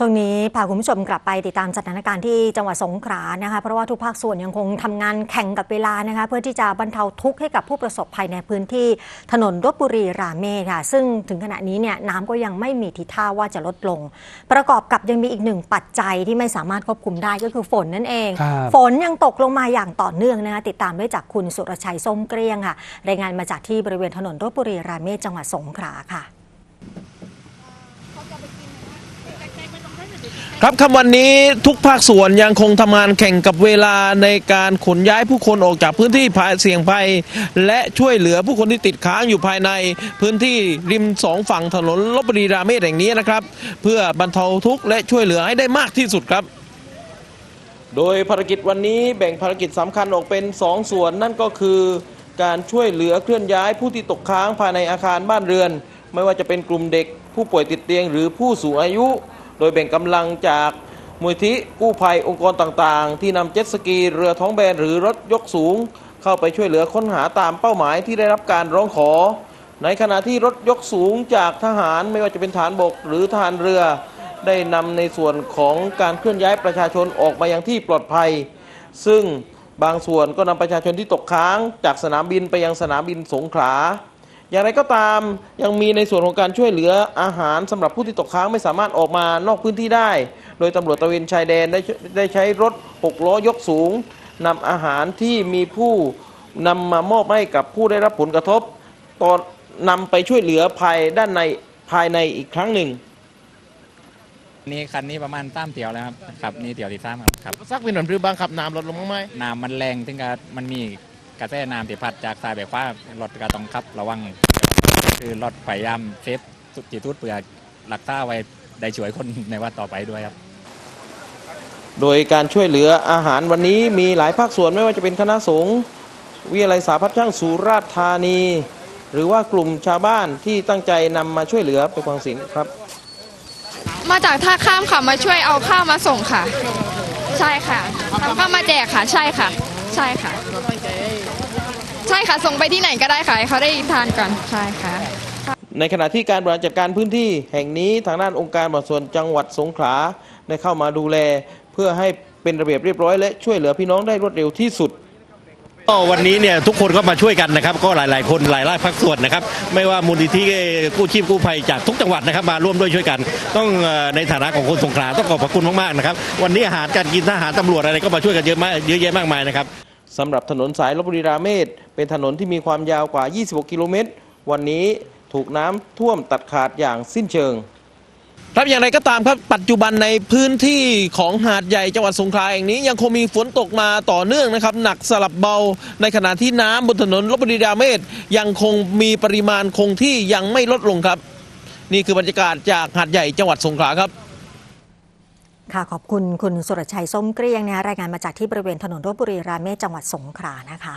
ช่วงนี้พาคุณผู้ชมกลับไปติดตามสถานการณ์ที่จังหวัดสงขลานะคะเพราะว่าทุกภาคส่วนยังคงทำงานแข่งกับเวลานะคะเพื่อที่จะบรรเทาทุกข์ให้กับผู้ประสบภัยในพื้นที่ถนนรบบุรีราเมศค่ะ ซึ่งถึงขณะนี้เนี่ยน้ำก็ยังไม่มีทีท่าว่าจะลดลง ประกอบกับยังมีอีกหนึ่งปัจจัยที่ไม่สามารถควบคุมได้ก็คือฝนนั่นเองครับฝนยังตกลงมาอย่างต่อเนื่องนะคะติดตามได้จากคุณสุรชัยส้มเกลี้ยงค่ะรายงานมาจากที่บริเวณถนนรบบุรีราเมศจังหวัดสงขลาค่ะ ครับคำวันนี้ทุกภาคส่วนยังคงทำงานแข่งกับเวลาในการขนย้ายผู้คนออกจากพื้นที่ภายเสี่ยงภัย และช่วยเหลือผู้คนที่ติดค้างอยู่ภายในพื้นที่ริมสองฝั่งถนนลบบุรีราเมศแห่งนี้นะครับ เพื่อบรรเทาทุกข์และช่วยเหลือให้ได้มากที่สุดครับ โดยภารกิจวันนี้แบ่งภารกิจสำคัญออกเป็น 2 ส่วนนั่นก็คือการช่วยเหลือเคลื่อนย้ายผู้ที่ตกค้างภายในอาคารบ้านเรือน ไม่ว่าจะเป็นกลุ่มเด็ก ผู้ป่วยติดเตียง หรือผู้สูงอายุ โดยแบ่งกำลังจากมูลที่กู้ภัยองค์กรต่างๆ ที่นำเจ็ตสกีเรือท้องแบนหรือรถยกสูง เข้าไปช่วยเหลือค้นหาตามเป้าหมายที่ได้รับการร้องขอ ในขณะที่รถยกสูงจากทหารไม่ว่าจะเป็นฐานบกหรือทหารเรือ ได้นำในส่วนของการเคลื่อนย้ายประชาชนออกมายังที่ปลอดภัย ซึ่งบางส่วนก็นำประชาชนที่ตกค้างจากสนามบินไปยังสนามบินสงขลา อย่างไรก็ตามยังมีในส่วนของการช่วยเหลืออาหารสำหรับผู้ที่ตกค้างไม่สามารถออกมานอกพื้นที่ได้ โดยตำรวจตระเวนชายแดนได้ได้ใช้รถหกล้อยกสูงนำอาหารที่มีผู้นำมามอบให้กับผู้ได้รับผลกระทบตอนนำไปช่วยเหลือภายด้านในภายในอีกครั้งหนึ่งนี่คันนี้ประมาณตามเตียวแล้วครับครับนี่เตียวที่สามครับครับสักเป็นหน่วยพรือบางขับน้ำลดลงมั้งไหมน้ำมันแรงถึงกับมันมี กระแสน้ำที่พัดจากซ้ายไปขวารถก็ต้องขับระวัง คือรถพยายามเซฟสุดจีทุดเพื่อหลักษาไว้ได้ช่วยคนในวันต่อไปด้วยครับ โดยการช่วยเหลืออาหารวันนี้มีหลายภาคส่วนไม่ว่าจะเป็นคณะสงฆ์วิทยาลัยสาพัฒน์ช่างสุราษฎร์ธานี หรือว่ากลุ่มชาวบ้านที่ตั้งใจนำมาช่วยเหลือไปฟังเสียงครับ มาจากท่าข้ามค่ะมาช่วยเอาข้าวมาส่งค่ะ ใช่ค่ะทำข้าวมาแจกค่ะใช่ค่ะ ใช่ค่ะ ใช่ค่ะ ส่งไปที่ไหนก็ได้ค่ะให้เขาได้ทานกันใช่ค่ะ ในขณะที่การบริหารจัดการพื้นที่แห่งนี้ทางด้านองค์การบริหารส่วนจังหวัดสงขลาได้เข้ามาดูแล เพื่อให้เป็นระเบียบเรียบร้อยและช่วยเหลือพี่น้องได้รวดเร็วที่สุด ก็วันนี้เนี่ยทุกคนก็มาช่วยกันนะครับ ก็หลาย ๆ คนหลายรายภาคส่วนนะครับ ไม่ว่ามูลนิธิกู้ชีพกู้ภัยจากทุกจังหวัดนะครับ มาร่วมด้วยช่วยกัน ต้องเอ่อในฐานะของคนสงขลาต้องขอบพระคุณมากๆนะครับ วันนี้อาหารการกินทหารตำรวจอะไรก็มาช่วยกันเยอะมากเยอะแยะมากมายนะครับ สำหรับถนนสายลบบุรีราเมศเป็นถนนที่มีความยาวกว่า 26 กิโลเมตร วันนี้ถูกน้ำท่วมตัดขาดอย่างสิ้นเชิง ครับอย่างไรก็ตามครับ ปัจจุบันในพื้นที่ของหาดใหญ่จังหวัดสงขลาแห่งนี้ยังคงมีฝนตกมาต่อเนื่องนะครับ หนักสลับเบา ในขณะที่น้ำบนถนนลบบุรีราเมศยังคงมีปริมาณคงที่ยังไม่ลดลงครับ นี่คือบรรยากาศจากหาดใหญ่จังหวัดสงขลาครับ ค่ะขอบคุณคุณสุรชัยส้มเกลี้ยงนะรายงานมาจากที่บริเวณถนนรบบุรีราเมศจังหวัดสงขลานะคะ